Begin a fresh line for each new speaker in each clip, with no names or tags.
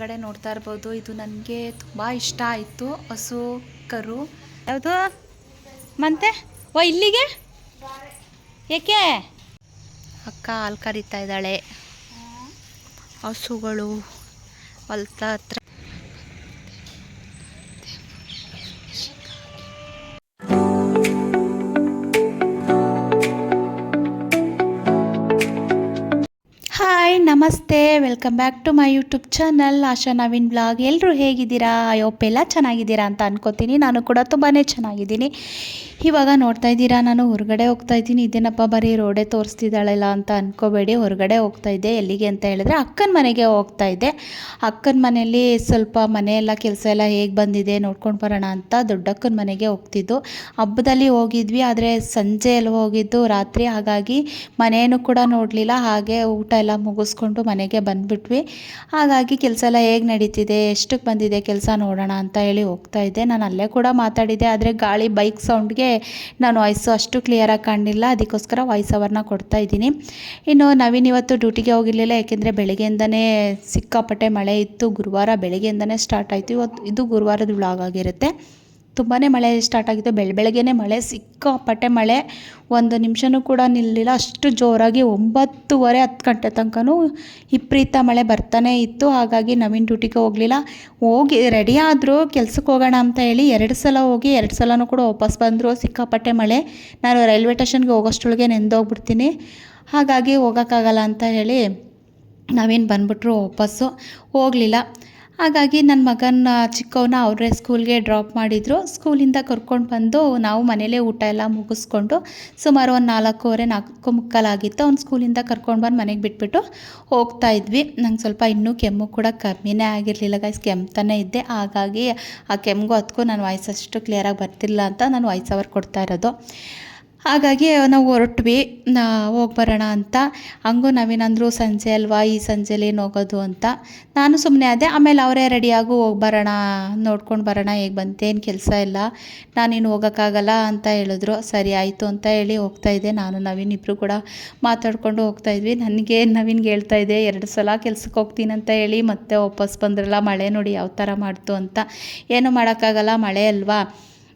ಕೆಳಗಡೆ ನೋಡ್ತಾ ಇರ್ಬೋದು. ಇದು ನನಗೆ ತುಂಬ ಇಷ್ಟ ಆಯಿತು. ಹಸು ಕರು. ಯಾವುದು? ಮತ್ತೆ? ಓ ಇಲ್ಲಿಗೆ? ಏಕೆ? ಅಕ್ಕ ಹಾಲು ಕರಿತಾ ಇದ್ದಾಳೆ. ಹಸುಗಳು ಹೊಲ್ತ ಹತ್ರ ನಮಸ್ತೆ welcome back to my YouTube channel Asha Naveen blog ಎಲ್ಲರೂ ಹೇಗಿದ್ದೀರಾ? ಹೋಪ್ ಎಲ್ಲ ಚೆನ್ನಾಗಿದ್ದೀರಾ ಅಂತ ಅನ್ಕೋತೀನಿ. ನಾನು ಕೂಡ ತುಂಬಾ ಚೆನ್ನಾಗಿದ್ದೀನಿ. ಇವಾಗ ನೋಡ್ತಾ ಇದ್ದೀರಾ, ನಾನು ಹೊರಗಡೆ ಹೋಗ್ತಾ ಇದ್ದೀನಿ. ಇದೇನಪ್ಪ ಬರೀ ರೋಡೇ ತೋರಿಸ್ತಿದ್ದಾಳಲ್ಲ ಅಂತ ಅನ್ಕೋಬೇಡಿ. ಹೊರಗಡೆ ಹೋಗ್ತಾ ಇದ್ದೆ. ಎಲ್ಲಿಗೆ ಅಂತ ಹೇಳಿದ್ರೆ ಅಕ್ಕನ ಮನೆಗೆ ಹೋಗ್ತಾ ಇದ್ದೆ. ಅಕ್ಕನ ಮನೆಯಲ್ಲಿ ಸ್ವಲ್ಪ ಮನೆಯೆಲ್ಲ ಕೆಲಸ ಎಲ್ಲ ಹೇಗೆ ಬಂದಿದೆ ನೋಡ್ಕೊಂಡು ಬರೋಣ ಅಂತ ದೊಡ್ಡಕ್ಕನ ಮನೆಗೆ ಹೋಗ್ತಿದ್ದು. ಹಬ್ಬದಲ್ಲಿ ಹೋಗಿದ್ವಿ, ಆದರೆ ಸಂಜೆ ಎಲ್ಲ ಹೋಗಿದ್ದು, ರಾತ್ರಿ. ಹಾಗಾಗಿ ಮನೆಯನ್ನು ಕೂಡ ನೋಡಲಿಲ್ಲ. ಹಾಗೆ ಊಟ ಎಲ್ಲ ಮುಗಿಸ್ಕೊಂಡು ಮನೆಗೆ ಬಂದುಬಿಟ್ವಿ. ಹಾಗಾಗಿ ಕೆಲಸ ಎಲ್ಲ ಹೇಗೆ ನಡೀತಿದೆ ಎಷ್ಟಕ್ಕೆ ಬಂದಿದೆ ಕೆಲಸ ನೋಡೋಣ ಅಂತ ಹೇಳಿ ಹೋಗ್ತಾ ಇದ್ದೆ. ನಾನು ಅಲ್ಲೇ ಕೂಡ ಮಾತಾಡಿದೆ ಆದರೆ ಗಾಳಿ ಬೈಕ್ ಸೌಂಡ್ಗೆ ನಾನು ವಾಯ್ಸು ಅಷ್ಟು ಕ್ಲಿಯರಾಗಿ ಕಾಣಲಿಲ್ಲ. ಅದಕ್ಕೋಸ್ಕರ ವಾಯ್ಸ್ ಅವರ್ನ ಕೊಡ್ತಾ ಇದ್ದೀನಿ. ಇನ್ನು ನವೀನ್ ಇವತ್ತು ಡ್ಯೂಟಿಗೆ ಹೋಗಿರಲಿಲ್ಲ. ಯಾಕೆಂದರೆ ಬೆಳಗ್ಗೆಯಿಂದನೇ ಸಿಕ್ಕಾಪಟ್ಟೆ ಮಳೆ ಇತ್ತು. ಗುರುವಾರ ಬೆಳಗ್ಗೆಯಿಂದನೇ ಸ್ಟಾರ್ಟ್ ಆಯಿತು. ಇವತ್ತು ಇದು ಗುರುವಾರದ ವ್ಲಾಗ್ ಆಗಿರುತ್ತೆ. ತುಂಬಾ ಮಳೆ ಸ್ಟಾರ್ಟ್ ಆಗಿತ್ತು. ಬೆಳ, ಬೆಳಗ್ಗೆನೇ ಮಳೆ, ಸಿಕ್ಕಾಪಟ್ಟೆ ಮಳೆ. ಒಂದು ನಿಮಿಷನೂ ಕೂಡ ನಿಲ್ಲಿಲ್ಲ. ಅಷ್ಟು ಜೋರಾಗಿ ಒಂಬತ್ತುವರೆ, ಹತ್ತು ಗಂಟೆ ತನಕನೂ ವಿಪರೀತ ಮಳೆ ಬರ್ತಾನೆ ಇತ್ತು. ಹಾಗಾಗಿ ನವೀನ್ ಡ್ಯೂಟಿಗೆ ಹೋಗಲಿಲ್ಲ. ಹೋಗಿ ರೆಡಿ ಆದರೂ ಕೆಲ್ಸಕ್ಕೆ ಹೋಗೋಣ ಅಂತ ಹೇಳಿ ಎರಡು ಸಲ ಹೋಗಿ, ಎರಡು ಸಲನೂ ಕೂಡ ವಾಪಸ್ ಬಂದರು. ಸಿಕ್ಕಾಪಟ್ಟೆ ಮಳೆ. ನಾನು ರೈಲ್ವೆ ಸ್ಟೇಷನ್ಗೆ ಹೋಗೋಷ್ಟೊಳಗೆ ನೆಂದೋಗ್ಬಿಡ್ತೀನಿ ಹಾಗಾಗಿ ಹೋಗೋಕ್ಕಾಗಲ್ಲ ಅಂತ ಹೇಳಿ ನಾವೇನು ಬಂದ್ಬಿಟ್ರು ವಾಪಸ್ಸು. ಹೋಗಲಿಲ್ಲ. ಹಾಗಾಗಿ ನನ್ನ ಮಗನ ಚಿಕ್ಕವನ್ನ ಅವರೇ ಸ್ಕೂಲ್ಗೆ ಡ್ರಾಪ್ ಮಾಡಿದರು. ಸ್ಕೂಲಿಂದ ಕರ್ಕೊಂಡು ಬಂದು ನಾವು ಮನೇಲೇ ಊಟ ಎಲ್ಲ ಮುಗಿಸ್ಕೊಂಡು ಸುಮಾರು ಒಂದು ನಾಲ್ಕೂವರೆ, ನಾಲ್ಕು ಮುಕ್ಕಾಲಾಗಿತ್ತು ಅವ್ನು ಸ್ಕೂಲಿಂದ ಕರ್ಕೊಂಡು ಬಂದು ಮನೆಗೆ ಬಿಟ್ಬಿಟ್ಟು ಹೋಗ್ತಾ ಇದ್ವಿ. ನಂಗೆ ಸ್ವಲ್ಪ ಇನ್ನೂ ಕೆಮ್ಮು ಕೂಡ ಕಮ್ಮಿನೇ ಆಗಿರಲಿಲ್ಲ ಗೈಸ್ ಕೆಮ್ತಾನೆ ಇದ್ದೆ. ಹಾಗಾಗಿ ಆ ಕೆಮ್ಮಿಗೂ ಅದಕ್ಕೂ ನಾನು ವಾಯ್ಸ್ ಅಷ್ಟು ಕ್ಲಿಯರಾಗಿ ಬರ್ತಿಲ್ಲ ಅಂತ ನಾನು ವಾಯ್ಸ್ ಅವರ್ ಕೊಡ್ತಾ ಇರೋದು. ಹಾಗಾಗಿ ನಾವು ಹೊರಟ್ವಿ ಹೋಗಿ ಬರೋಣ ಅಂತ. ಹಂಗೂ ನಾವೇನಂದ್ರು ಸಂಜೆ ಅಲ್ವಾ, ಈ ಸಂಜೆಲಿ ಏನು ಹೋಗೋದು ಅಂತ. ನಾನು ಸುಮ್ಮನೆ ಅದೇ ಆಮೇಲೆ ಅವರೇ ರೆಡಿಯಾಗು ಹೋಗಿ ಬರೋಣ, ನೋಡ್ಕೊಂಡು ಬರೋಣ, ಹೇಗೆ ಬಂತೇನು ಕೆಲಸ ಇಲ್ಲ. ನಾನೇನು ಹೋಗೋಕ್ಕಾಗಲ್ಲ ಅಂತ ಹೇಳಿದ್ರು. ಸರಿ ಆಯಿತು ಅಂತ ಹೇಳಿ ಹೋಗ್ತಾ ಇದ್ದೆ. ನಾನು, ನವೀನ್ ಇಬ್ಬರು ಕೂಡ ಮಾತಾಡ್ಕೊಂಡು ಹೋಗ್ತಾಯಿದ್ವಿ ನನಗೆ ನವೀನ್ಗೆ ಹೇಳ್ತಾ ಇದ್ದೆ, ಎರಡು ಸಲ ಕೆಲ್ಸಕ್ಕೆ ಹೋಗ್ತೀನಿ ಅಂತ ಹೇಳಿ, ಮತ್ತೆ ವಾಪಸ್ ಬಂದ್ರಲ್ಲ, ಮಳೆ ನೋಡಿ ಯಾವ ಥರ ಮಾಡ್ತು ಅಂತ. ಏನು ಮಾಡೋಕ್ಕಾಗಲ್ಲ, ಮಳೆ ಅಲ್ವಾ?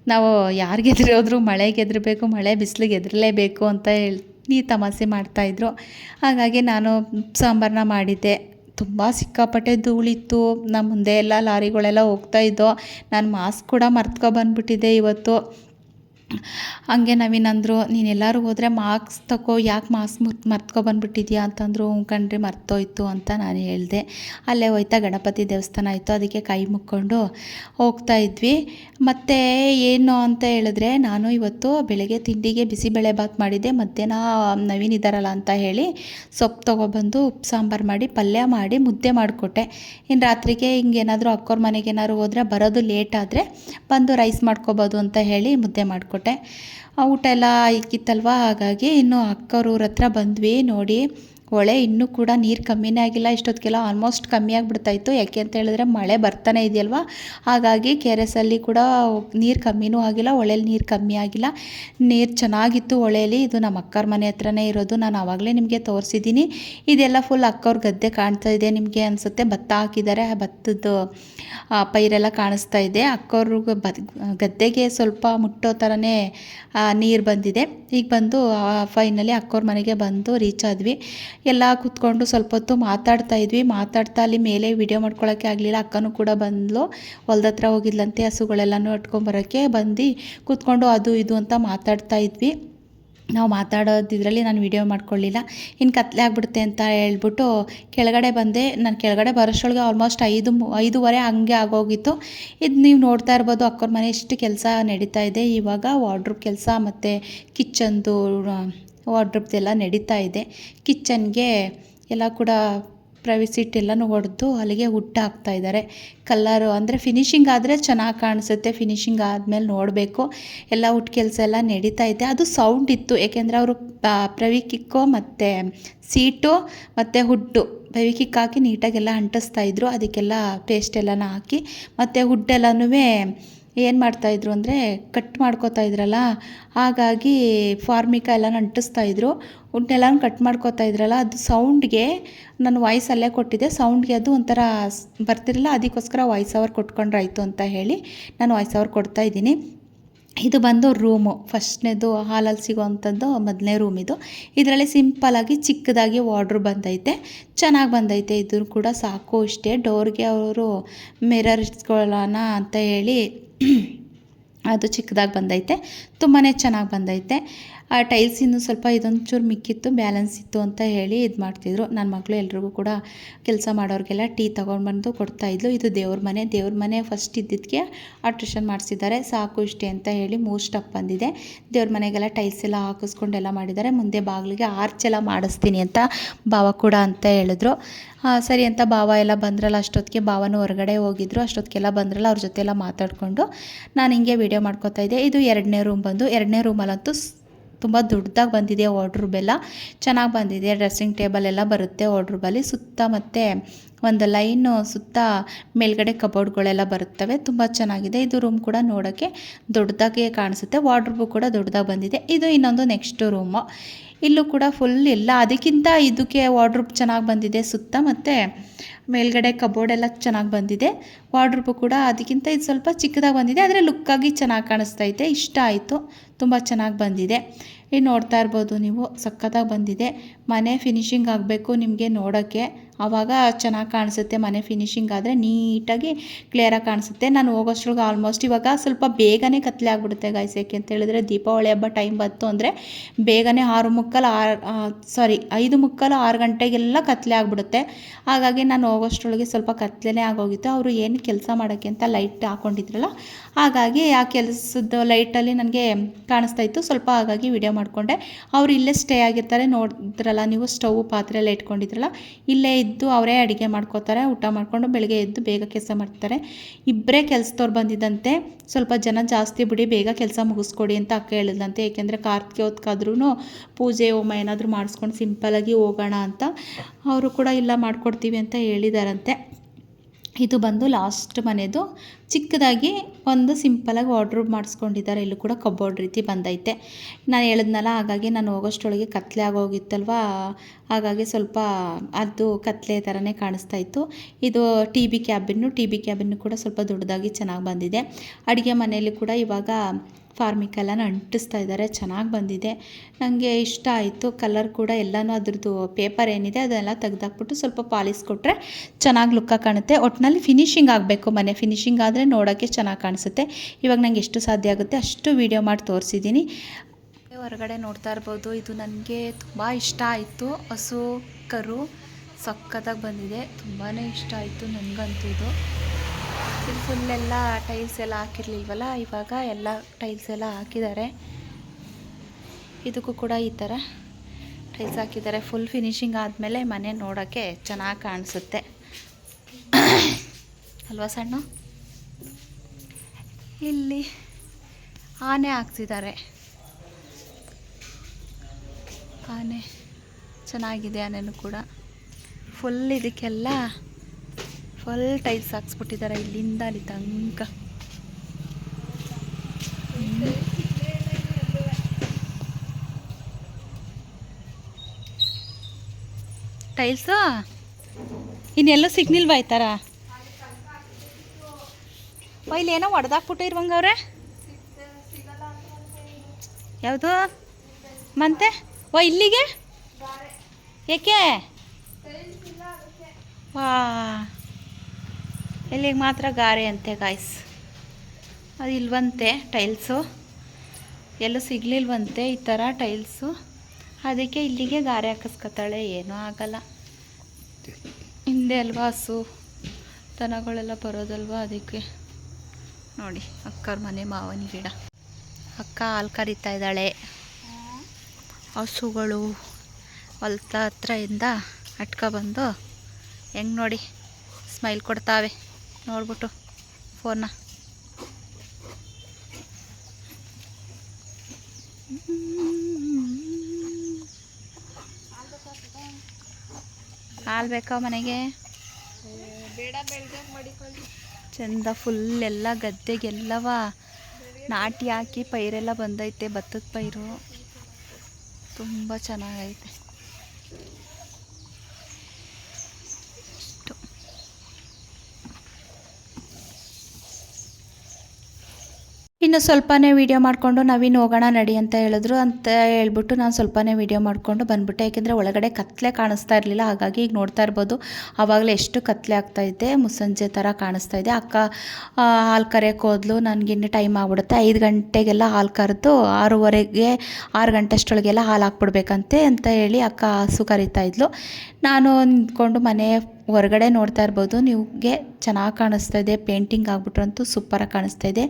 ನಾವು ಯಾರಿಗೆ ಎದುರೋದ್ರು ಮಳೆಗೆ ಮಳೆ ಬಿಸಿಲಿಗೆ ಎದ್ರಲೇಬೇಕು ಅಂತ ಹೇಳಿ ನೀ ತಮಾಸೆ ಮಾಡ್ತಾಯಿದ್ರು ಹಾಗಾಗಿ ನಾನು ಸಾಂಬಾರನ್ನ ಮಾಡಿದ್ದೆ. ತುಂಬ ಸಿಕ್ಕಾಪಟ್ಟೆ ಧೂಳಿತ್ತು. ನಮ್ಮ ಮುಂದೆ ಎಲ್ಲ ಲಾರಿಗಳೆಲ್ಲ ಹೋಗ್ತಾಯಿದ್ದೋ ನಾನು ಮಾಸ್ಕ್ ಕೂಡ ಮರ್ತ್ಕೊ ಬಂದ್ಬಿಟ್ಟಿದ್ದೆ ಇವತ್ತು. ಹಂಗೆ ನವೀನ್ ಅಂದರು, ನೀನು ಎಲ್ಲರೂ ಹೋದರೆ ಮಾರ್ಕ್ಸ್ ತಗೋ ಯಾಕೆ ಮಾಸ್ಕ್ ಮುತ್ ಮರ್ತ್ಕೊ ಬಂದುಬಿಟ್ಟಿದ್ಯಾ ಅಂತಂದರು, ಹ್ಞೂ ಕಣ್ರಿ, ಮರ್ತೋಯ್ತು, ಅಂತ ನಾನು ಹೇಳಿದೆ. ಅಲ್ಲೇ ಹೋಯ್ತಾ ಗಣಪತಿ ದೇವಸ್ಥಾನ ಆಯಿತು. ಅದಕ್ಕೆ ಕೈ ಮುಕ್ಕೊಂಡು ಹೋಗ್ತಾ ಇದ್ವಿ. ಮತ್ತು ಏನು ಅಂತ ಹೇಳಿದ್ರೆ, ನಾನು ಇವತ್ತು ಬೆಳಗ್ಗೆ ತಿಂಡಿಗೆ ಬಿಸಿಬೇಳೆ ಬಾತ್ ಮಾಡಿದ್ದೆ. ಮಧ್ಯಾಹ್ನ ನವೀನ್ ಇದ್ದಾರಲ್ಲ ಅಂತ ಹೇಳಿ ಸೊಪ್ಪು ತೊಗೊಬಂದು, ಉಪ್ಪು ಸಾಂಬಾರು ಮಾಡಿ, ಪಲ್ಯ ಮಾಡಿ, ಮುದ್ದೆ ಮಾಡಿಕೊಟ್ಟೆ. ಇನ್ನು ರಾತ್ರಿಗೆ ಹಿಂಗೇನಾದರೂ ಅಕ್ಕೋರ ಮನೆಗೆ ಏನಾದ್ರು ಹೋದರೆ ಬರೋದು ಲೇಟ್ ಆದರೆ ಬಂದು ರೈಸ್ ಮಾಡ್ಕೊಬೋದು ಅಂತ ಹೇಳಿ ಮುದ್ದೆ ಮಾಡಿಕೊಟ್ಟೆ. ಆ ಊಟ ಎಲ್ಲ ಇಕ್ಕಿತ್ತಲ್ವ? ಹಾಗಾಗಿ ಇನ್ನು ಅಕ್ಕವ್ರ ಊರ ಹತ್ರ ಬಂದ್ವಿ ನೋಡಿ. ಹೊಳೆ ಇನ್ನೂ ಕೂಡ ನೀರು ಕಮ್ಮಿನೇ ಆಗಿಲ್ಲ ಇಷ್ಟೊತ್ತಿಗೆಲ್ಲ ಆಲ್ಮೋಸ್ಟ್ ಕಮ್ಮಿ ಆಗಿಬಿಡ್ತಾಯಿತ್ತು. ಯಾಕೆ ಅಂತ ಹೇಳಿದ್ರೆ ಮಳೆ ಬರ್ತಾನೆ ಇದೆಯಲ್ವ? ಹಾಗಾಗಿ ಕೆ ಆರ್ ಎಸ್ ಅಲ್ಲಿ ಕೂಡ ನೀರು ಕಮ್ಮಿನೂ ಆಗಿಲ್ಲ ಹೊಳೇಲಿ ನೀರು ಕಮ್ಮಿ ಆಗಿಲ್ಲ. ನೀರು ಚೆನ್ನಾಗಿತ್ತು ಹೊಳೆಯಲ್ಲಿ ಇದು ನಮ್ಮ ಅಕ್ಕರ ಮನೆ ಹತ್ರನೇ ಇರೋದು ನಾನು ಆವಾಗಲೇ ನಿಮಗೆ ತೋರಿಸಿದ್ದೀನಿ. ಇದೆಲ್ಲ ಫುಲ್ ಅಕ್ಕವ್ರ ಗದ್ದೆ ಕಾಣ್ತಾ ಇದೆ ನಿಮಗೆ ಅನಿಸುತ್ತೆ? ಭತ್ತ ಹಾಕಿದ್ದಾರೆ ಆ ಭತ್ತದ ಆ, ಪೈರೆಲ್ಲ ಕಾಣಿಸ್ತಾ ಇದೆ. ಅಕ್ಕವ್ರಿಗೆ ಬದ್ ಗದ್ದೆಗೆ ಸ್ವಲ್ಪ ಮುಟ್ಟೋ ಥರನೇ ನೀರು ಬಂದಿದೆ. ಈಗ ಬಂದು ಫೈನಲಿ ಅಕ್ಕವ್ರ ಮನೆಗೆ ಬಂದು ರೀಚ್ ಆದ್ವಿ. ಎಲ್ಲ ಕೂತ್ಕೊಂಡು ಸ್ವಲ್ಪ ಹೊತ್ತು ಮಾತಾಡ್ತಾ ಇದ್ವಿ. ಮಾತಾಡ್ತಾ ಅಲ್ಲಿ ಮೇಲೆ ವಿಡಿಯೋ ಮಾಡ್ಕೊಳ್ಳೋಕ್ಕೆ ಆಗಲಿಲ್ಲ. ಅಕ್ಕನೂ ಕೂಡ ಬಂದ್ಲು. ಹೊಲ್ದ ಹತ್ರ ಹೋಗಿದ್ಲಂತೆ ಹಸುಗಳೆಲ್ಲನೂ ಇಟ್ಕೊಂಬರೋಕ್ಕೆ ಬಂದು ಕೂತ್ಕೊಂಡು ಅದು ಇದು ಅಂತ ಮಾತಾಡ್ತಾ ಇದ್ವಿ. ನಾವು ಮಾತಾಡೋದಿದ್ರಲ್ಲಿ ನಾನು ವಿಡಿಯೋ ಮಾಡ್ಕೊಳ್ಳಿಲ್ಲ ಇನ್ನು ಕತ್ಲೆ ಆಗ್ಬಿಡುತ್ತೆ ಅಂತ ಹೇಳ್ಬಿಟ್ಟು ಕೆಳಗಡೆ ಬಂದೆ. ನಾನು ಕೆಳಗಡೆ ಬರೋಷ್ಟೊಳಗೆ ಆಲ್ಮೋಸ್ಟ್ ಐದು ಐದುವರೆ ಹಂಗೆ ಆಗೋಗಿತ್ತು. ಇದು ನೀವು ನೋಡ್ತಾ ಇರ್ಬೋದು ಅಕ್ಕವ್ರ ಮನೆ ಎಷ್ಟು ಕೆಲಸ ನಡೀತಾ ಇದೆ. ಇವಾಗ ವಾರ್ಡ್ರೂಬ್ ಕೆಲಸ ಮತ್ತು ಕಿಚನ್ದು ವಾರ್ಡ್ರೂಬ್ದೆಲ್ಲ ನಡೀತಾ ಇದೆ. ಕಿಚನ್ಗೆ ಎಲ್ಲ ಕೂಡ ಪ್ರೈವೇಟ್ ಎಲ್ಲನೂ ಹೊಡೆದು ಅಲ್ಲಿಗೆ ಹುಟ್ಟು ಹಾಕ್ತಾ ಇದ್ದಾರೆ. ಕಲ್ಲರು ಅಂದರೆ ಫಿನಿಶಿಂಗ್ ಆದರೆ ಚೆನ್ನಾಗಿ ಕಾಣಿಸುತ್ತೆ. ಫಿನಿಶಿಂಗ್ ಆದಮೇಲೆ ನೋಡಬೇಕು. ಎಲ್ಲ ಹುಟ್ಟು ಕೆಲಸ ಎಲ್ಲ ನಡೀತಾ ಇದೆ. ಅದು ಸೌಂಡ್ ಇತ್ತು. ಏಕೆಂದರೆ ಅವರು ಪ್ರವಿಕಿಕ್ಕೋ ಮತ್ತು ಸೀಟು ಮತ್ತು ಹುಡ್ಡು. ಫೆವಿಕಿಕ್ ಹಾಕಿ ನೀಟಾಗೆಲ್ಲ ಅಂಟಿಸ್ತಾ ಇದ್ರು. ಅದಕ್ಕೆಲ್ಲ ಪೇಸ್ಟ್ ಎಲ್ಲನೂ ಹಾಕಿ ಮತ್ತು ಹುಡ್ಡೆಲ್ಲನೂ ಏನು ಮಾಡ್ತಾಯಿದ್ರು ಅಂದರೆ ಕಟ್ ಮಾಡ್ಕೋತಾ ಇದ್ರಲ್ಲ, ಹಾಗಾಗಿ ಫಾರ್ಮಿಕ ಎಲ್ಲ ನಂಟಿಸ್ತಾ ಇದ್ರು. ಉಡ್ನೆಲ್ಲ ಕಟ್ ಮಾಡ್ಕೋತಾ ಇದ್ರಲ್ಲ, ಅದು ಸೌಂಡ್ಗೆ ನಾನು ವಾಯ್ಸ್ ಅಲ್ಲೇ ಕೊಟ್ಟಿದ್ದೆ ಸೌಂಡ್ಗೆ ಅದು ಒಂಥರ ಬರ್ತಿರಲಿಲ್ಲ ಅದಕ್ಕೋಸ್ಕರ ವಾಯ್ಸ್ ಅವರ್ ಕೊಟ್ಕೊಂಡ್ರಾಯ್ತು ಅಂತ ಹೇಳಿ ನಾನು ವಾಯ್ಸ್ ಅವರ್ ಕೊಡ್ತಾ ಇದ್ದೀನಿ. ಇದು ಬಂದು ರೂಮು ಫಸ್ಟ್ನೇದು ಹಾಲಲ್ಲಿ ಸಿಗೋವಂಥದ್ದು ಮೊದಲನೇ ರೂಮ್ ಇದು. ಇದರಲ್ಲಿ ಸಿಂಪಲಾಗಿ ಚಿಕ್ಕದಾಗಿ ವಾರ್ಡ್ರ್ ಬಂದೈತೆ, ಚೆನ್ನಾಗಿ ಬಂದೈತೆ ಇದು ಕೂಡ ಸಾಕು ಇಷ್ಟೇ. ಡೋರ್ಗೆ ಅವರು ಮಿರರ್ ಇಟ್ಕೊಳ್ಳೋಣ ಅಂತ ಹೇಳಿ ಅದು ಚಿಕ್ಕದಾಗಿ ಬಂದೈತೆ. ತುಂಬಾ ಚೆನ್ನಾಗಿ ಬಂದೈತೆ. ಆ ಟೈಲ್ಸ್ ಇನ್ನು ಸ್ವಲ್ಪ ಇದೊಂಚೂರು ಮಿಕ್ಕಿತ್ತು ಬ್ಯಾಲೆನ್ಸ್ ಇತ್ತು ಅಂತ ಹೇಳಿ ಇದು ಮಾಡ್ತಿದ್ರು. ನನ್ನ ಮಗಳು ಎಲ್ರಿಗೂ ಕೂಡ ಕೆಲಸ ಮಾಡೋರಿಗೆಲ್ಲ ಟೀ ತೊಗೊಂಡು ಬಂದು ಕೊಡ್ತಾಯಿದ್ಲು ಇದು ದೇವ್ರ ಮನೆ. ದೇವ್ರ ಮನೆ ಫಸ್ಟ್ ಇದ್ದಿದ್ದಕ್ಕೆ ಆಲ್ಟ್ರೇಷನ್ ಮಾಡಿಸಿದ್ದಾರೆ. ಸಾಕು ಇಷ್ಟೇ ಅಂತ ಹೇಳಿ ಮೂರು ಸ್ಟಪ್ ಬಂದಿದೆ. ದೇವ್ರ ಮನೆಗೆಲ್ಲ ಟೈಲ್ಸ್ ಎಲ್ಲ ಹಾಕಿಸ್ಕೊಂಡೆಲ್ಲ ಮಾಡಿದ್ದಾರೆ. ಮುಂದೆ ಬಾಗಿಲಿಗೆ ಆರ್ಚ್ ಎಲ್ಲ ಮಾಡಿಸ್ತೀನಿ ಅಂತ ಭಾವ ಕೂಡ ಅಂತ ಹೇಳಿದ್ರು. ಸರಿ ಅಂತ ಭಾವ ಎಲ್ಲ ಬಂದ್ರಲ್ಲ ಅಷ್ಟೊತ್ತಿಗೆ. ಭಾವನೂ ಹೊರಗಡೆ ಹೋಗಿದ್ರು. ಅಷ್ಟೊತ್ತಿಗೆಲ್ಲ ಬಂದ್ರಲ್ಲ ಅವ್ರ ಜೊತೆ ಎಲ್ಲ ಮಾತಾಡಿಕೊಂಡು. ನಾನು ಹಿಂಗೆ ವೀಡಿಯೋ ಮಾಡ್ಕೊತಾ ಇದ್ದೆ. ಇದು ಎರಡನೇ ರೂಮ್ ಬಂದು. ಎರಡನೇ ರೂಮಲ್ಲಂತೂ ತುಂಬ ದೊಡ್ಡದಾಗಿ ಬಂದಿದೆ ವಾರ್ಡ್ರೂಬೆಲ್ಲ ಚೆನ್ನಾಗಿ ಬಂದಿದೆ ಡ್ರೆಸ್ಸಿಂಗ್ ಟೇಬಲ್ ಎಲ್ಲ ಬರುತ್ತೆ ವಾರ್ಡ್ರೂಬಲ್ಲಿ ಸುತ್ತ ಮತ್ತು ಒಂದು ಲೈನು ಸುತ್ತ ಮೇಲ್ಗಡೆ ಕಬೋರ್ಡ್ಗಳೆಲ್ಲ ಬರುತ್ತವೆ. ತುಂಬ ಚೆನ್ನಾಗಿದೆ. ಇದು ರೂಮ್ ಕೂಡ ನೋಡೋಕ್ಕೆ ದೊಡ್ಡದಾಗಿ ಕಾಣಿಸುತ್ತೆ. ವಾರ್ಡ್ರೂಬು ಕೂಡ ದೊಡ್ಡದಾಗಿ ಬಂದಿದೆ. ಇದು ಇನ್ನೊಂದು ನೆಕ್ಸ್ಟ್ ರೂಮು ಇಲ್ಲೂ ಕೂಡ ಫುಲ್ ಎಲ್ಲ ಅದಕ್ಕಿಂತ ಇದಕ್ಕೆ ವಾರ್ಡ್ರೂಪ್ ಚೆನ್ನಾಗಿ ಬಂದಿದೆ, ಸುತ್ತ ಮತ್ತು ಮೇಲ್ಗಡೆ ಕಬೋರ್ಡ್ ಎಲ್ಲ ಚೆನ್ನಾಗಿ ಬಂದಿದೆ. ವಾರ್ಡ್ರೂಪು ಕೂಡ ಅದಕ್ಕಿಂತ ಇದು ಸ್ವಲ್ಪ ಚಿಕ್ಕದಾಗಿ ಬಂದಿದೆ, ಆದರೆ ಲುಕ್ಕಾಗಿ ಚೆನ್ನಾಗಿ ಕಾಣಿಸ್ತೈತೆ ಇಷ್ಟ ಆಯಿತು, ತುಂಬ ಚೆನ್ನಾಗಿ ಬಂದಿದೆ. ಇಲ್ಲಿ ನೋಡ್ತಾ ಇರ್ಬೋದು ನೀವು, ಸಖತ್ತಾಗಿ ಬಂದಿದೆ. ಮನೆ ಫಿನಿಶಿಂಗ್ ಆಗಬೇಕು ನಿಮಗೆ ನೋಡೋಕ್ಕೆ. ಆವಾಗ ಚೆನ್ನಾಗಿ ಕಾಣಿಸುತ್ತೆ ಮನೆ ಫಿನಿಶಿಂಗ್ ಆದರೆ ನೀಟಾಗಿ ಕ್ಲಿಯರಾಗಿ ಕಾಣಿಸುತ್ತೆ. ನಾನು ಹೋಗೋಷ್ಟ್ರಿಗೆ ಆಲ್ಮೋಸ್ಟ್ ಇವಾಗ ಸ್ವಲ್ಪ ಬೇಗನೆ ಕತ್ಲೆ ಆಗಿಬಿಡುತ್ತೆ ಗಾಯ್ಸ್ ಯಾಕೆ ಅಂತ ಹೇಳಿದ್ರೆ ದೀಪಾವಳಿ ಹಬ್ಬ ಟೈಮ್ ಬಂತು ಅಂದರೆ ಬೇಗನೆ ಆರು ಮುಕ್ಕಾಲು ಆರು ಸಾರಿ ಐದು ಮುಕ್ಕಾಲು ಆರು ಗಂಟೆಗೆಲ್ಲ ಕತ್ಲೆ ಆಗಿಬಿಡುತ್ತೆ. ಹಾಗಾಗಿ ನಾನು ಹೋಗೋಷ್ಟ್ರೊಳಗೆ ಸ್ವಲ್ಪ ಕತ್ಲೆನೇ ಆಗೋಗಿತ್ತು. ಅವರು ಏನು ಕೆಲಸ ಮಾಡೋಕ್ಕೆ ಅಂತ ಲೈಟ್ ಹಾಕೊಂಡಿದ್ರಲ್ಲ, ಹಾಗಾಗಿ ಆ ಕೆಲಸದ ಲೈಟಲ್ಲಿ ನನಗೆ ಕಾಣಿಸ್ತಾ ಇತ್ತು. ಸ್ವಲ್ಪ ಹಾಗಾಗಿ ವಿಡಿಯೋ ಮಾಡಿಕೊಂಡೆ. ಅವರು ಇಲ್ಲೇ ಸ್ಟೇ ಆಗಿರ್ತಾರೆ ನೋಡಿದ್ರಲ್ಲ ನೀವು ಸ್ಟವ್ ಪಾತ್ರೆ ಎಲ್ಲ ಇಟ್ಕೊಂಡಿದ್ರಲ್ಲ, ಇಲ್ಲೇ ಇದ್ದು ಅವರೇ ಅಡುಗೆ ಮಾಡ್ಕೋತಾರೆ, ಊಟ ಮಾಡಿಕೊಂಡು ಬೆಳಗ್ಗೆ ಎದ್ದು ಬೇಗ ಕೆಲಸ ಮಾಡ್ತಾರೆ. ಇಬ್ಬರೇ ಕೆಲಸದವ್ರು ಬಂದಿದ್ದಂತೆ, ಸ್ವಲ್ಪ ಜನ ಜಾಸ್ತಿ ಬಿಡಿ ಬೇಗ ಕೆಲಸ ಮುಗಿಸ್ಕೊಡಿ ಅಂತ ಅಕ್ಕ ಹೇಳಿದಂತೆ ಏಕೆಂದರೆ ಕಾರ್ತಿಗೆ ಹೊತ್ಕಾದ್ರೂ ಪೂಜೆ, ಹೋಮ ಏನಾದರೂ ಮಾಡಿಸ್ಕೊಂಡು ಸಿಂಪಲಾಗಿ ಹೋಗೋಣ ಅಂತ ಅವರು ಕೂಡ ಇಲ್ಲ ಮಾಡಿಕೊಡ್ತೀವಿ ಅಂತ ಹೇಳಿದಾರಂತೆ. ಇದು ಬಂದು ಲಾಸ್ಟ್ ಮನೆದು ಚಿಕ್ಕದಾಗಿ ಒಂದು ಸಿಂಪಲಾಗಿ ವಾರ್ಡ್ರೋಬ್ ಮಾಡಿಸ್ಕೊಂಡಿದ್ದಾರೆ. ಇಲ್ಲೂ ಕೂಡ ಕಬೋರ್ಡ್ ರೀತಿ ಬಂದೈತೆ. ನಾನು ಹೇಳಿದ್ನಲ್ಲ, ಹಾಗಾಗಿ ನಾನು ಹೋಗೋಷ್ಟೊಳಗೆ ಕತ್ಲೆ ಆಗೋಗಿತ್ತಲ್ವ? ಹಾಗಾಗಿ ಸ್ವಲ್ಪ ಅದು ಕತ್ಲೆ ಥರನೇ ಕಾಣಿಸ್ತಾ ಇತ್ತು ಇದು T B cabin T B cabin ಕೂಡ ಸ್ವಲ್ಪ ದೊಡ್ಡದಾಗಿ ಚೆನ್ನಾಗಿ ಬಂದಿದೆ. ಅಡುಗೆ ಮನೆಯಲ್ಲಿ ಕೂಡ ಇವಾಗ ಫಾರ್ಮಿಕೆಲ್ಲ ಅಂಟಿಸ್ತಾ ಇದ್ದಾರೆ. ಚೆನ್ನಾಗಿ ಬಂದಿದೆ. ನನಗೆ ಇಷ್ಟ ಆಯಿತು. ಕಲರ್ ಕೂಡ ಎಲ್ಲನೂ ಅದ್ರದ್ದು ಪೇಪರ್ ಏನಿದೆ ಅದನ್ನೆಲ್ಲ ತೆಗೆದಾಕ್ಬಿಟ್ಟು ಸ್ವಲ್ಪ ಪಾಲಿಸ್ ಕೊಟ್ಟರೆ ಚೆನ್ನಾಗಿ ಲುಕ್ಕ ಕಾಣುತ್ತೆ. ಒಟ್ಟಿನಲ್ಲಿ ಫಿನಿಶಿಂಗ್ ಆಗಬೇಕು ಮನೆ. ಫಿನಿಶಿಂಗ್ ಆದರೆ ನೋಡೋಕ್ಕೆ ಚೆನ್ನಾಗಿ ಕಾಣಿಸುತ್ತೆ. ಇವಾಗ ನಂಗೆ ಎಷ್ಟು ಸಾಧ್ಯ ಆಗುತ್ತೆ ಅಷ್ಟು ವೀಡಿಯೋ ಮಾಡಿ ತೋರಿಸಿದ್ದೀನಿ. ಹೊರಗಡೆ ನೋಡ್ತಾ ಇರ್ಬೋದು. ಇದು ನನಗೆ ತುಂಬ ಇಷ್ಟ ಆಯಿತು. ಹಸು ಕರು ಸಕ್ಕತ್ತಾಗಿ ಬಂದಿದೆ. ತುಂಬಾ ಇಷ್ಟ ಆಯಿತು ನನಗಂತೂ ಇದು. ಇದು ಫುಲ್ ಎಲ್ಲ ಟೈಲ್ಸ್ ಎಲ್ಲ ಹಾಕಿರ್ಲಿಲ್ವಲ್ಲ, ಇವಾಗ ಎಲ್ಲ ಟೈಲ್ಸ್ ಎಲ್ಲ ಹಾಕಿದ್ದಾರೆ. ಇದಕ್ಕೂ ಕೂಡ ಈ ಥರ ಟೈಲ್ಸ್ ಹಾಕಿದ್ದಾರೆ. ಫುಲ್ ಫಿನಿಶಿಂಗ್ ಆದಮೇಲೆ ಮನೆ ನೋಡೋಕ್ಕೆ ಚೆನ್ನಾಗಿ ಕಾಣಿಸುತ್ತೆ. ಅಲ್ವಾ ಸಣ್ಣ? ಇಲ್ಲಿ ಆನೆ ಹಾಕ್ತಿದ್ದಾರೆ. ಆನೆ ಚೆನ್ನಾಗಿದೆ ಆನೆನೂ ಕೂಡ. ಫುಲ್ ಇದಕ್ಕೆಲ್ಲ ಫುಲ್ ಟೈಲ್ಸ್ ಹಾಕ್ಸ್ಬಿಟ್ಟಿದ್ದಾರೆ ಇಲ್ಲಿಂದ ಅಲ್ಲಿ ತಂಕ ಟೈಲ್ಸು ಇನ್ನೆಲ್ಲೂ ಸಿಗ್ನಿಲ್ವಾ ಈ ಇಲ್ಲಿ ಏನೋ ಹೊಡೆದಾಕ್ಬಿಟ್ಟು ಇರುವಂಗವ್ರೆ ಯಾವುದು? ಮತ್ತೆ ಓ, ಇಲ್ಲಿಗೆ? ಏಕೆ? ವಾ. ಇಲ್ಲಿಗೆ ಮಾತ್ರ ಗಾರೆ ಅಂತೆ ಗಾಯ್ಸ್ ಅದು ಇಲ್ವಂತೆ ಟೈಲ್ಸು. ಎಲ್ಲೂ ಸಿಗ್ಲಿಲ್ವಂತೆ ಈ ಥರ ಟೈಲ್ಸು. ಅದಕ್ಕೆ ಇಲ್ಲಿಗೆ ಗಾರೆ ಹಾಕಿಸ್ಕೊತಾಳೆ, ಏನೂ ಆಗಲ್ಲ. ಹಿಂದೆ ಅಲ್ವಾ ಹಸು? ದನಗಳೆಲ್ಲ ಬರೋದಲ್ವಾ ಅದಕ್ಕೆ? ನೋಡಿ, ಅಕ್ಕರ ಮನೆ ಮಾವನ ಗಿಡ. ಅಕ್ಕ ಹಾಲು ಕರಿತಾ ಇದ್ದಾಳೆ. ಹಸುಗಳು ಹೊಲ್ತ ಹತ್ರದಿಂದ ಬಂದು ಹೆಂಗೆ ನೋಡಿ ಸ್ಮೈಲ್ ಕೊಡ್ತಾವೆ. ನೋಡ್ಬಿಟ್ಟು ಫೋನ್ನ ಹಾಲು ಬೇಕಾ ಮನೆಗೆ? ಚೆಂದ ಫುಲ್ ಎಲ್ಲ ಗದ್ದೆಗೆಲ್ಲವ ನಾಟಿ ಹಾಕಿ ಪೈರೆಲ್ಲ ಬಂದೈತೆ ಭತ್ತದ ಪೈರು. ತುಂಬ ಚೆನ್ನಾಗೈತೆ. ಇನ್ನು ಸ್ವಲ್ಪನೇ ವೀಡಿಯೋ ಮಾಡಿಕೊಂಡು ನಾವಿನ್ನು ಹೋಗೋಣ ನಡಿ ಅಂತ ಹೇಳಿದ್ರು. ಅಂತ ಹೇಳ್ಬಿಟ್ಟು ನಾನು ಸ್ವಲ್ಪನೇ ವೀಡಿಯೋ ಮಾಡಿಕೊಂಡು ಬಂದ್ಬಿಟ್ಟೆ. ಯಾಕೆಂದರೆ ಒಳಗಡೆ ಕತ್ಲೆ ಕಾಣಿಸ್ತಾ ಇರಲಿಲ್ಲ. ಹಾಗಾಗಿ ಈಗ ನೋಡ್ತಾ ಇರ್ಬೋದು. ಆವಾಗಲೇ ಎಷ್ಟು ಕತ್ಲೆ ಇದೆ. ಮುಸ್ಸಂಜೆ ಥರ ಕಾಣಿಸ್ತಾ ಇದೆ. ಅಕ್ಕ ಹಾಲು ಕರೆಯೋಕ್ಕೆ ಹೋದ್ಲು. ನನಗಿನ್ನು ಟೈಮ್ ಆಗ್ಬಿಡುತ್ತೆ. ಐದು ಗಂಟೆಗೆಲ್ಲ ಹಾಲು ಕರೆದು ಆರೂವರೆಗೆ, ಆರು ಗಂಟೆ ಅಷ್ಟೊಳಗೆಲ್ಲ ಹಾಲು ಹಾಕ್ಬಿಡ್ಬೇಕಂತೆ ಅಂತ ಹೇಳಿ ಅಕ್ಕ ಹಸು ಕರಿತಾ ಇದ್ಲು. ನಾನು ಅಂದ್ಕೊಂಡು ಮನೆ ಹೊರಗಡೆ ನೋಡ್ತಾ ಇರ್ಬೋದು, ನಿಮಗೆ ಚೆನ್ನಾಗಿ ಕಾಣಿಸ್ತಾ ಇದೆ ಪೇಂಟಿಂಗ್ ಆಗ್ಬಿಟ್ರಂತೂ ಸೂಪರಾಗಿ ಕಾಣಿಸ್ತಾ ಇದೆ.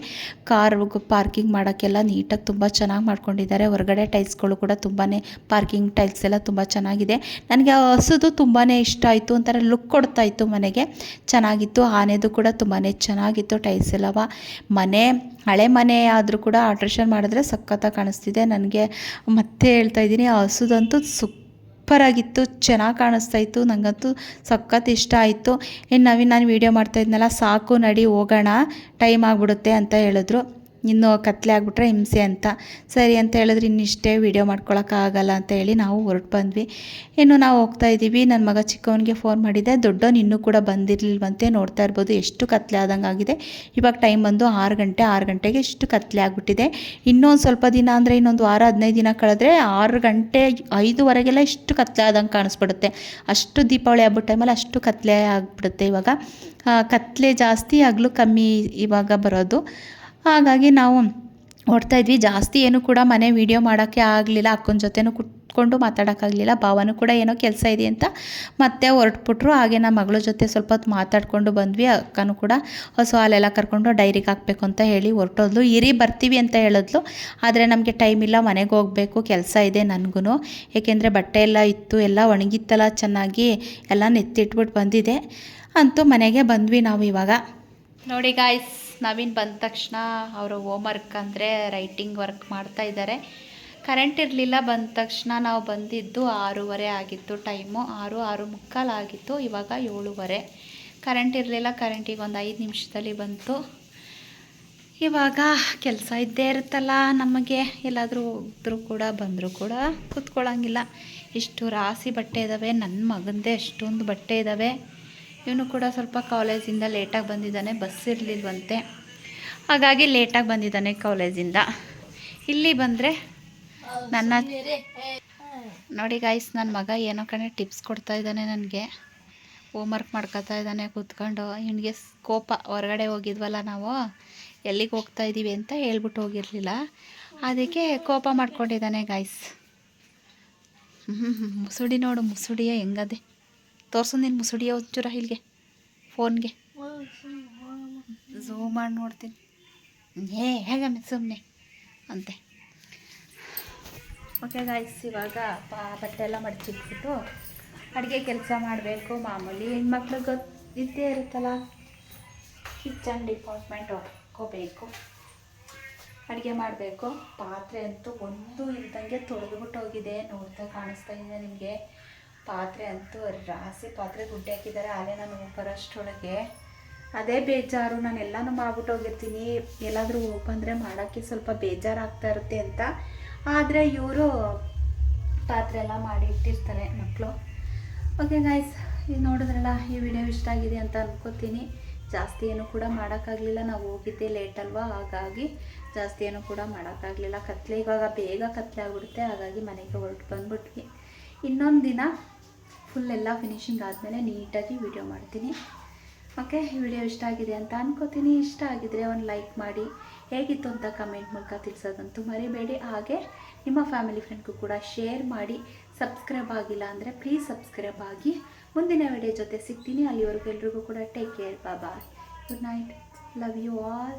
ಕಾರ್ ಪಾರ್ಕಿಂಗ್ ಮಾಡೋಕ್ಕೆಲ್ಲ ನೀಟಾಗಿ ತುಂಬ ಚೆನ್ನಾಗಿ ಮಾಡ್ಕೊಂಡಿದ್ದಾರೆ. ಹೊರಗಡೆ ಟೈಲ್ಸ್ಗಳು ಕೂಡ ತುಂಬಾ ಪಾರ್ಕಿಂಗ್ ಟೈಲ್ಸ್ ಎಲ್ಲ ತುಂಬ ಚೆನ್ನಾಗಿದೆ. ನನಗೆ ಆ ಹಸುದು ತುಂಬಾ ಇಷ್ಟ ಆಯಿತು ಒಂಥರ ಲುಕ್ ಕೊಡ್ತಾ ಇತ್ತು ಮನೆಗೆ. ಚೆನ್ನಾಗಿತ್ತು, ಆನೆದು ಕೂಡ ತುಂಬಾ ಚೆನ್ನಾಗಿತ್ತು ಟೈಲ್ಸ್ ಎಲ್ಲವ ಮನೆ, ಹಳೆ ಮನೆ ಆದರೂ ಕೂಡ ಆಲ್ಟ್ರೇಷನ್ ಮಾಡಿದ್ರೆ ಸಖತ್ತಾಗಿ ಕಾಣಿಸ್ತಿದೆ. ನನಗೆ ಮತ್ತೆ ಹೇಳ್ತಾ ಇದ್ದೀನಿ, ಆ ಹಸುದಂತೂ ಸುಕ್ ಸೂಪರಾಗಿತ್ತು, ಚೆನ್ನಾಗಿ ಕಾಣಿಸ್ತಾ ಇತ್ತು ನನಗಂತೂ ಸಖತ್ ಇಷ್ಟ ಆಯಿತು. ಇನ್ನು ನವೀನ್, ನಾನು ವೀಡಿಯೋ ಮಾಡ್ತಾ ಇದ್ನಲ್ಲ, ಸಾಕು ನಡಿ, ಹೋಗೋಣ ಟೈಮ್ ಆಗಿಬಿಡುತ್ತೆ ಅಂತ ಹೇಳಿದ್ರು. ಇನ್ನು ಕತ್ಲೆ ಆಗಿಬಿಟ್ರೆ ಹಿಂಸೆ ಅಂತ. ಸರಿ ಅಂತ ಹೇಳಿದ್ರೆ ಇನ್ನಿಷ್ಟೇ ವೀಡಿಯೋ ಮಾಡ್ಕೊಳಕ್ಕಾಗಲ್ಲ ಅಂತ ಹೇಳಿ ನಾವು ಹೊರಟು ಬಂದ್ವಿ. ಇನ್ನು ನಾವು ಹೋಗ್ತಾ ಇದ್ದೀವಿ. ನನ್ನ ಮಗ ಚಿಕ್ಕವನಿಗೆ ಫೋನ್ ಮಾಡಿದೆ. ದೊಡ್ಡವನು ಇನ್ನೂ ಕೂಡ ಬಂದಿರಲಿಲ್ವಂತೆ ನೋಡ್ತಾ ಇರ್ಬೋದು. ಎಷ್ಟು ಕತ್ಲೆ ಆದಂಗೆ ಆಗಿದೆ. ಇವಾಗ ಟೈಮ್ ಬಂದು ಆರು ಗಂಟೆ, ಆರು ಗಂಟೆಗೆ ಇಷ್ಟು ಕತ್ಲೆ ಆಗಿಬಿಟ್ಟಿದೆ. ಇನ್ನೊಂದು ಸ್ವಲ್ಪ ದಿನ ಅಂದರೆ ಇನ್ನೊಂದು ವಾರ, ಹದಿನೈದು ದಿನ ಕಳೆದ್ರೆ ಆರು ಗಂಟೆ, ಐದುವರೆಗೆಲ್ಲ ಇಷ್ಟು ಕತ್ಲೆ ಆದಂಗೆ ಕಾಣಿಸ್ಬಿಡುತ್ತೆ. ಅಷ್ಟು ದೀಪಾವಳಿ ಹಬ್ಬದ ಟೈಮಲ್ಲಿ ಅಷ್ಟು ಕತ್ಲೆ ಆಗಿಬಿಡುತ್ತೆ ಇವಾಗ. ಕತ್ಲೆ ಜಾಸ್ತಿ ಆಗಲೂ ಕಮ್ಮಿ ಇವಾಗ ಬರೋದು. ಹಾಗಾಗಿ ನಾವು ಇದ್ವಿ. ಜಾಸ್ತಿ ಏನು ಕೂಡ ಮನೆ ವೀಡಿಯೋ ಮಾಡೋಕ್ಕೆ ಆಗಲಿಲ್ಲ. ಅಕ್ಕನ ಜೊತೆನೂ ಕುತ್ಕೊಂಡು ಮಾತಾಡೋಕ್ಕಾಗಲಿಲ್ಲ. ಭಾವನೂ ಕೂಡ ಏನೋ ಕೆಲಸ ಇದೆ ಅಂತ ಮತ್ತೆ ಹೊರಟ್ಬಿಟ್ರು. ಹಾಗೆ ನಮ್ಮ ಮಗಳ ಜೊತೆ ಸ್ವಲ್ಪ ಹೊತ್ತು ಮಾತಾಡ್ಕೊಂಡು ಬಂದ್ವಿ. ಅಕ್ಕನೂ ಕೂಡ ಹೊಸ ಹಾಲೆಲ್ಲ ಕರ್ಕೊಂಡು ಡೈರಿಗೆ ಹಾಕಬೇಕು ಅಂತ ಹೇಳಿ ಹೊರಟೋದ್ಲು. ಇರಿ, ಬರ್ತೀವಿ ಅಂತ ಹೇಳಿದ್ಲು. ಆದರೆ ನಮಗೆ ಟೈಮ್ ಇಲ್ಲ. ಮನೆಗೆ ಹೋಗಬೇಕು. ಕೆಲಸ ಇದೆ ನನಗೂ ಏಕೆಂದರೆ ಬಟ್ಟೆ ಎಲ್ಲ ಇತ್ತು. ಎಲ್ಲ ಒಣಗಿತ್ತಲ್ಲ. ಚೆನ್ನಾಗಿ ಎಲ್ಲ ನೆತ್ತಿಟ್ಬಿಟ್ಟು ಬಂದಿದೆ. ಅಂತೂ ಮನೆಗೆ ಬಂದ್ವಿ ನಾವು ಇವಾಗ. ನೋಡಿ ಗಾಯ್ಸ್ ನವೀನ್ ಬಂದ ತಕ್ಷಣ ಅವರು ಹೋಮ್ ವರ್ಕ್ ಅಂದರೆ ರೈಟಿಂಗ್ ವರ್ಕ್ ಮಾಡ್ತಾ ಇದ್ದಾರೆ. ಕರೆಂಟ್ ಇರಲಿಲ್ಲ, ಬಂದ ತಕ್ಷಣ ನಾವು ಬಂದಿದ್ದು ಆರೂವರೆ ಆಗಿತ್ತು ಟೈಮು ಆರು ಆರು ಮುಕ್ಕಾಲು ಆಗಿತ್ತು, ಇವಾಗ ಏಳುವರೆ. ಕರೆಂಟ್ ಇರಲಿಲ್ಲ ಕರೆಂಟಿಗೆ ಒಂದು ಐದು ನಿಮಿಷದಲ್ಲಿ ಬಂತು. ಇವಾಗ ಕೆಲಸ ಇದ್ದೇ ಇರುತ್ತಲ್ಲ ನಮಗೆ. ಎಲ್ಲಾದರೂ ಹೋದರೂ ಕೂಡ, ಬಂದರೂ ಕೂಡ ಕೂತ್ಕೊಳ್ಳೋಂಗಿಲ್ಲ ಇಷ್ಟು ರಾಸಿ ಬಟ್ಟೆ ಇದ್ದಾವೆ ನನ್ನ ಮಗಂದೇ ಅಷ್ಟೊಂದು ಬಟ್ಟೆ ಇದ್ದಾವೆ ಇವನು ಕೂಡ ಸ್ವಲ್ಪ ಕಾಲೇಜಿಂದ ಲೇಟಾಗಿ ಬಂದಿದ್ದಾನೆ, ಬಸ್ ಇರಲಿಲ್ವಂತೆ. ಹಾಗಾಗಿ ಲೇಟಾಗಿ ಬಂದಿದ್ದಾನೆ ಕಾಲೇಜಿಂದ. ಇಲ್ಲಿ ಬಂದರೆ ನನ್ನ ನೋಡಿ ಗಾಯ್ಸ್ ನನ್ನ ಮಗ ಏನೋ ಕಣೆ ಟಿಪ್ಸ್ ಕೊಡ್ತಾ ಇದ್ದಾನೆ ನನಗೆ. ಹೋಮ್ವರ್ಕ್ ಮಾಡ್ಕೊತಾ ಇದ್ದಾನೆ, ಕೂತ್ಕೊಂಡು. ಇವನಿಗೆ ಕೋಪ, ಹೊರಗಡೆ ಹೋಗಿದ್ವಲ್ಲ ನಾವು, ಎಲ್ಲಿಗೆ ಹೋಗ್ತಾ ಇದ್ದೀವಿ ಅಂತ ಹೇಳ್ಬಿಟ್ಟು ಹೋಗಿರಲಿಲ್ಲ. ಅದಕ್ಕೆ ಕೋಪ ಮಾಡ್ಕೊಂಡಿದ್ದಾನೆ ಗಾಯ್ಸ್ ಮುಸುಡಿ ನೋಡು, ಮುಸುಡಿಯ ಹೆಂಗದೆ. ತೋರ್ಸು ನಿನ್ನ ಮುಸುಡಿಯ ಒಂಚೂರ ಇಲ್ಲಿಗೆ, ಫೋನ್ಗೆ. ಝೂಮ್ ಮಾಡಿ ನೋಡ್ತೀನಿ. ಏ ಹೇಗಮ್ಮ ಸುಮ್ಮನೆ ಅಂತೆ. ಓಕೆ ಗಾಯ್ಸ್ ಇವಾಗ ಪಾ- ಬಟ್ಟೆ ಎಲ್ಲ ಮಡಚಿಟ್ಬಿಟ್ಟು ಅಡುಗೆ ಕೆಲಸ ಮಾಡಬೇಕು ಮಾಮೂಲಿ. ಹೆಣ್ಮಕ್ಳು ಗೊತ್ತು ಇದ್ದೇ ಇರುತ್ತಲ್ಲ ಕಿಚನ್ ಡಿಪಾರ್ಟ್ಮೆಂಟ್ ಹೋಗ್ಕೋಬೇಕು ಅಡುಗೆ ಮಾಡಬೇಕು. ಪಾತ್ರೆ ಅಂತೂ ಒಂದು ಇಲ್ದಂಗೆ ತೊಳೆದ್ಬಿಟ್ಟು ಹೋಗಿದೆ. ನೋಡ್ತಾ ಕಾಣಿಸ್ತಾ ಇದೆ ನಿಮಗೆ. ಪಾತ್ರೆ ಅಂತೂ ರಾಸಿ ಪಾತ್ರೆ ಗುಡ್ಡೆ ಹಾಕಿದ್ದಾರೆ. ಅಲ್ಲೇ ನಾನು ಬರೋಷ್ಟೊಳಗೆ ಅದೇ ಬೇಜಾರು. ನಾನು ಎಲ್ಲನೂ ಮಾಡ್ಬಿಟ್ಟೋಗಿರ್ತೀನಿ ಎಲ್ಲಾದರೂ ಹೋಗಿ ಬಂದರೆ ಮಾಡೋಕ್ಕೆ ಸ್ವಲ್ಪ ಬೇಜಾರಾಗ್ತಾ ಇರುತ್ತೆ ಅಂತ. ಆದರೆ ಇವರು ಪಾತ್ರೆ ಎಲ್ಲ ಮಾಡಿ ಇಟ್ಟಿರ್ತಾರೆ ಮಕ್ಕಳು ಓಕೆ ಗಾಯ್ಸ್ ಈಗ ನೋಡಿದ್ರಲ್ಲ, ಈ ವಿಡಿಯೋ ಇಷ್ಟ ಆಗಿದೆ ಅಂತ ಅನ್ಕೋತೀನಿ. ಜಾಸ್ತಿ ಏನು ಕೂಡ ಮಾಡೋಕ್ಕಾಗಲಿಲ್ಲ. ನಾವು ಹೋಗಿದ್ದೆ ಲೇಟ್ ಅಲ್ವಾ? ಹಾಗಾಗಿ ಜಾಸ್ತಿ ಏನು ಕೂಡ ಮಾಡೋಕ್ಕಾಗಲಿಲ್ಲ. ಕತ್ಲೆ ಇವಾಗ ಬೇಗ ಕತ್ಲೆ ಆಗಿಬಿಡುತ್ತೆ. ಹಾಗಾಗಿ ಮನೆಗೆ ಹೊರಟು ಬಂದ್ಬಿಟ್ವಿ. ಇನ್ನೊಂದು ದಿನ ಫುಲ್ ಎಲ್ಲ ಫಿನಿಶಿಂಗ್ ಆದಮೇಲೆ ನೀಟಾಗಿ ವಿಡಿಯೋ ಮಾಡ್ತೀನಿ. ಓಕೆ ಈ ವಿಡಿಯೋ ಇಷ್ಟ ಆಗಿದೆ ಅಂತ ಅನ್ಕೋತೀನಿ. ಇಷ್ಟ ಆಗಿದ್ರೆ ಒಂದು ಲೈಕ್ ಮಾಡಿ. ಹೇಗಿತ್ತು ಅಂತ ಕಮೆಂಟ್ ಮೂಲಕ ತಿಳಿಸೋದಂತೂ ಮರಿಬೇಡಿ. ಹಾಗೆ ನಿಮ್ಮ ಫ್ಯಾಮಿಲಿ ಫ್ರೆಂಡ್ಗೂ ಕೂಡ ಶೇರ್ ಮಾಡಿ. ಸಬ್ಸ್ಕ್ರೈಬ್ ಆಗಿಲ್ಲ ಅಂದರೆ ಪ್ಲೀಸ್ ಸಬ್ಸ್ಕ್ರೈಬ್ ಆಗಿ. ಮುಂದಿನ ವಿಡಿಯೋ ಜೊತೆ ಸಿಗ್ತೀನಿ. ಅಲ್ಲಿವರೆಗೂ ಎಲ್ರಿಗೂ ಕೂಡ take care bye good night love you all